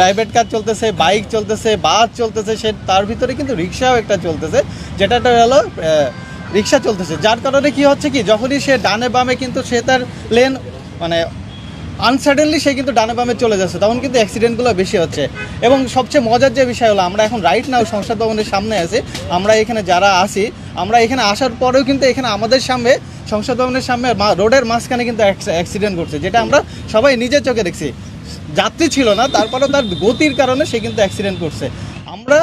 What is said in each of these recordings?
Private car চলতেছে, bike চলতেছে, বাস চলতেছে, সে তার ভিতরে কিন্তু রিক্সাও একটা চলতেছে। যেটাটা হলো রিক্সা চলতেছে। যার কারণে কি হচ্ছে কি, যখনই সে ডানে বামে কিন্তু সে তার লেন মানে আনসাডেনলি সে কিন্তু ডানে বামে চলে যাচ্ছে, তখন কিন্তু অ্যাক্সিডেন্টগুলো বেশি হচ্ছে। এবং সবচেয়ে মজার যে বিষয় হলো, আমরা এখন রাইট নাও সংসদ ভবনের সামনে আছি, আমরা এখানে যারা আসি আমরা এখানে আসার পরেও কিন্তু এখানে আমাদের সামনে, সংসদ ভবনের সামনে রোডের মাঝখানে কিন্তু অ্যাক্সিডেন্ট করছে যেটা আমরা সবাই নিজের চোখে দেখছি। যাত্রী ছিল না তারপরেও তার গতির কারণে সে কিন্তু অ্যাক্সিডেন্ট করছে। আমরা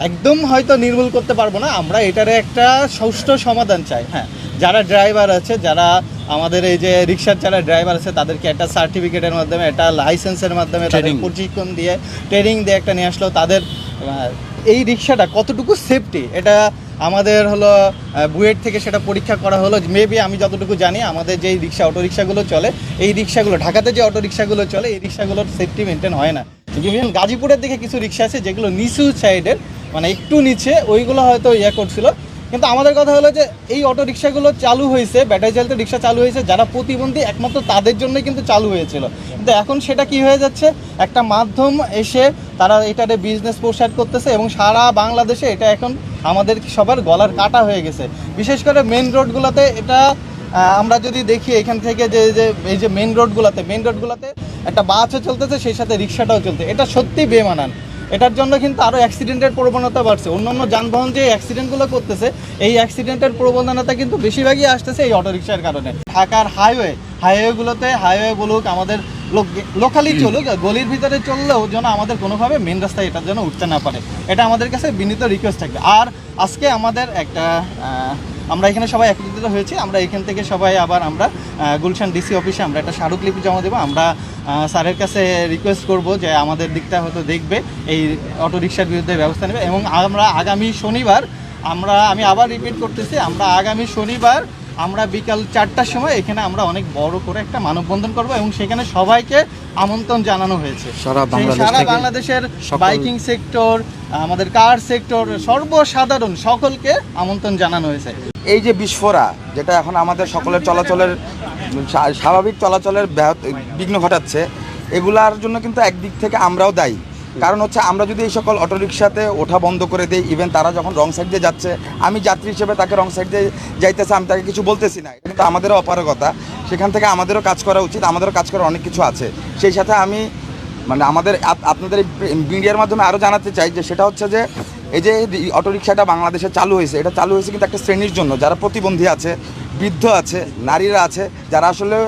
একদম হয়তো নির্মূল করতে পারব না আমরা এটার একটা সুষ্ঠু সমাধান চাই হ্যাঁ। যারা ড্রাইভার আছে যারা আমাদের এই যে রিক্সার যারা ড্রাইভার আছে তাদেরকে একটা সার্টিফিকেটের মাধ্যমে একটা লাইসেন্সের মাধ্যমে তাদের প্রশিক্ষণ দিয়ে ট্রেনিং দিয়ে একটা নিয়ে আসলো তাদের এই রিক্সাটা কতটুকু সেফটি এটা আমাদের হলো বুয়েট থেকে সেটা পরীক্ষা করা হলো। মেবি আমি যতটুকু জানি, আমাদের যেই রিক্সা অটো রিক্সাগুলো চলে, এই রিক্সাগুলো, ঢাকাতে যে অটো রিক্সাগুলো চলে, এই রিক্সাগুলোর সেফটি মেনটেন হয় না। ইভেন গাজীপুরের দিকে কিছু রিক্সা আছে, যেগুলো নিচু সাইডের মানে একটু নিচে, ওইগুলো হয়তো ইয়ে করছিল। কিন্তু আমাদের কথা হলো যে এই অটো রিক্সাগুলো চালু হয়েছে, ব্যাটারি চালিত রিক্সা চালু হয়েছে, যারা প্রতিবন্ধী একমাত্র তাদের জন্যই কিন্তু চালু হয়েছিল। কিন্তু এখন সেটা কি হয়ে যাচ্ছে? একটা মাধ্যম এসে তারা এটাতে বিজনেস প্রসার করতেছে এবং সারা বাংলাদেশে এটা এখন আমাদের সবার গলার কাটা হয়ে গেছে। বিশেষ করে মেন রোডগুলোতে এটা আমরা যদি দেখি এখান থেকে যে যে, এই যে মেন রোডগুলোতে মেন রোডগুলোতে একটা বাসও চলতেছে, সেই সাথে রিক্সাটাও চলতে। এটা সত্যি বেমানান। এটার জন্য কিন্তু আরও অ্যাক্সিডেন্টের প্রবণতা বাড়ছে। অন্যান্য যানবাহন যে অ্যাক্সিডেন্টগুলো করতেছে, এই অ্যাক্সিডেন্টের প্রবণতা কিন্তু বেশিরভাগই আসতেছে এই অটোরিকশার কারণে। ঢাকার হাইওয়ে হাইওয়েগুলোতে হাইওয়ে বলুক, আমাদের লোকালি চলুক গলির ভিতরে চললেও যেন আমাদের কোনোভাবে মেন রাস্তায় এটার যেন উঠতে না পারে। এটা আমাদের কাছে বিনীত রিকোয়েস্ট থাকবে। আর আজকে আমাদের একটা আমরা এখানে সবাই একত্রিত হয়েছি। আমরা এখান থেকে সবাই আবার আমরা গুলশান ডিসি অফিসে আমরা একটা স্মারকলিপি জমা দেবো। আমরা স্যারের কাছে রিকোয়েস্ট করব যে আমাদের দিকটা হয়তো দেখবে, এই অটোরিকশার বিরুদ্ধে ব্যবস্থা নেবে। এবং আমরা আগামী শনিবার, আমরা, আমি আবার রিপিট করতেছি, আমরা আগামী শনিবার আমরা বিকাল চারটার সময় এখানে আমরা অনেক বড় করে একটা মানববন্ধন করব এবং সেখানে সবাইকে আমন্ত্রণ জানানো হয়েছে। সারা বাংলাদেশের বাইকিং সেক্টর আমাদের কার সেক্টর সর্বসাধারণ সকলকে আমন্ত্রণ জানানো হয়েছে। এই যে বিস্ফোরা যেটা এখন আমাদের সকলের চলাচলের স্বাভাবিক চলাচলের বিঘ্ন ঘটাচ্ছে এগুলার জন্য কিন্তু একদিক থেকে আমরাও দায়ী। কারণ হচ্ছে আমরা যদি এই সকল অটোরিকশাতে ওঠা বন্ধ করে দিই ইভেন তারা যখন রং সাইড দিয়ে যাচ্ছে, আমি যাত্রী হিসেবে তাকে রং সাইড দিয়ে যাইতেছে, আমি তাকে কিছু বলতেছি না। কিন্তু আমাদেরও অপারগতা। সেখান থেকে আমাদেরও কাজ করা উচিত, আমাদেরও কাজ করার অনেক কিছু আছে। সেই সাথে আমি মানে আমাদের আপনাদের মিডিয়ার মাধ্যমে আরও জানাতে চাই যে সেটা হচ্ছে যে, এই যে অটোরিকশাটা বাংলাদেশে চালু হয়েছে, এটা চালু হয়েছে কিন্তু একটা শ্রেণির জন্য। যারা প্রতিবন্ধী আছে, বৃদ্ধ আছে, নারীরা আছে, যারা আসলে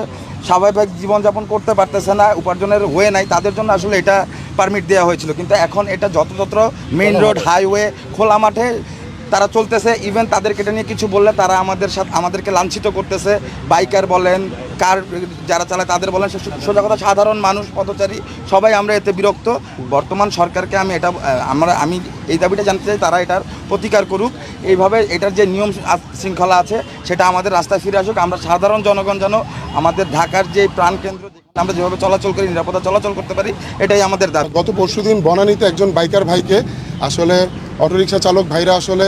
স্বাভাবিক জীবনযাপন করতে পারতেছে না উপার্জনের হয়ে নাই তাদের জন্য আসলে এটা পারমিট দেওয়া হয়েছিল। কিন্তু এখন এটা যত্রতত্র মেইন রোড হাইওয়ে খোলা মাঠে তারা চলতেছে ইভেন তাদেরকে এটা নিয়ে কিছু বললে তারা আমাদের সাথে, আমাদেরকে লাঞ্ছিত করতেছে। বাইকার বলেন, কার যারা চালায় তাদের বলেন সোজা কথা, সাধারণ মানুষ, পথচারী, সবাই আমরা এতে বিরক্ত। বর্তমান সরকারকে আমি এটা আমরা, আমি এই দাবিটা জানতে চাই, তারা এটার প্রতিকার করুক। এইভাবে এটার যে নিয়ম শৃঙ্খলা আছে, সেটা আমাদের রাস্তায় ফিরে আসুক। আমরা সাধারণ জনগণ যেন আমাদের ঢাকার যে প্রাণকেন্দ্র আমরা যেভাবে চলাচল করি নিরাপদা চলাচল করতে পারি, এটাই আমাদের দাবি। গত পরশুদিন বনানীতে একজন বাইকার ভাইকে আসলে অটোরিকশা চালক ভাইরা আসলে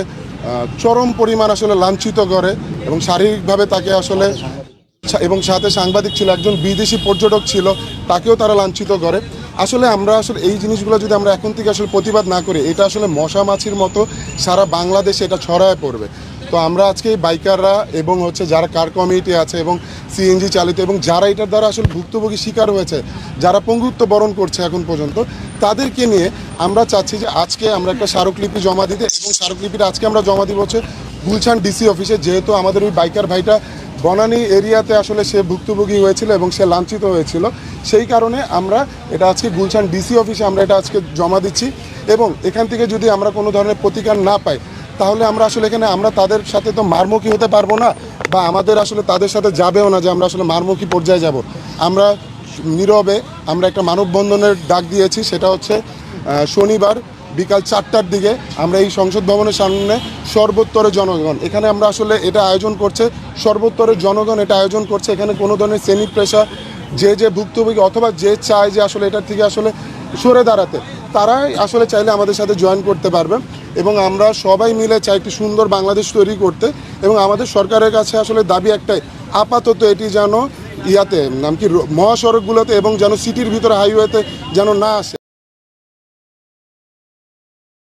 চরম পরিমাণ আসলে লাঞ্ছিত করে এবং শারীরিকভাবে তাকে আসলে এবং সাথে সাংবাদিক ছিল, একজন বিদেশি পর্যটক ছিল, তাকেও তারা লাঞ্ছিত করে। আসলে আমরা আসলে এই জিনিসগুলো যদি আমরা এখন থেকে আসলে প্রতিবাদ না করি, এটা আসলে মশা মাছির মতো সারা বাংলাদেশে এটা ছড়ায় পড়বে। তো আমরা আজকে বাইকাররা এবং হচ্ছে যারা কার কমিটি আছে এবং সিএনজি চালিত এবং যারা এটার দ্বারা আসলে ভুক্তভোগী শিকার হয়েছে, যারা পঙ্গুত্ব বরণ করছে এখন পর্যন্ত, তাদেরকে নিয়ে আমরা চাচ্ছি যে আজকে আমরা একটা স্মারকলিপি জমা দিতে এবং স্মারকলিপিটা আজকে আমরা জমা দিব হচ্ছে গুলশান ডিসি অফিসে যেহেতু আমাদের ওই বাইকার ভাইটা বনানী এরিয়াতে আসলে সে ভুক্তভোগী হয়েছিল এবং সে লাঞ্ছিত হয়েছিল, সেই কারণে আমরা এটা আজকে গুলশান ডিসি অফিসে আমরা এটা আজকে জমা দিচ্ছি এবং এখান থেকে যদি আমরা কোনো ধরনের প্রতিকার না পাই তাহলে আমরা আসলে এখানে, আমরা তাদের সাথে তো মারমুখী হতে পারব না, বা আমাদের আসলে তাদের সাথে যাবেও না যে আমরা আসলে মারমুখী পর্যায়ে যাব। আমরা নীরবে, আমরা একটা মানববন্ধনের ডাক দিয়েছি, সেটা হচ্ছে শনিবার বিকাল চারটার দিকে আমরা এই সংসদ ভবনের সামনে সর্বোত্তরের জনগণ, এখানে আমরা আসলে এটা আয়োজন করছে সর্বোত্তরের জনগণ এটা আয়োজন করছে, এখানে কোনো ধরনের শ্রেণি পেশা যে যে ভুক্তভোগী অথবা যে চায় যে আসলে এটার থেকে আসলে সরে দাঁড়াতে। তারাই আসলে চাইলে আমাদের সাথে জয়েন করতে পারবে এবং আমরা সবাই মিলে চাই একটি সুন্দর বাংলাদেশ তৈরি করতে এবং আমাদের সরকারের কাছে আসলে দাবি একটাই, আপাতত এটি যেন ইয়াতে, নাম কি, মহাসড়কগুলোতে এবং যেন সিটির ভিতরে হাইওয়েতে যেন না আসে।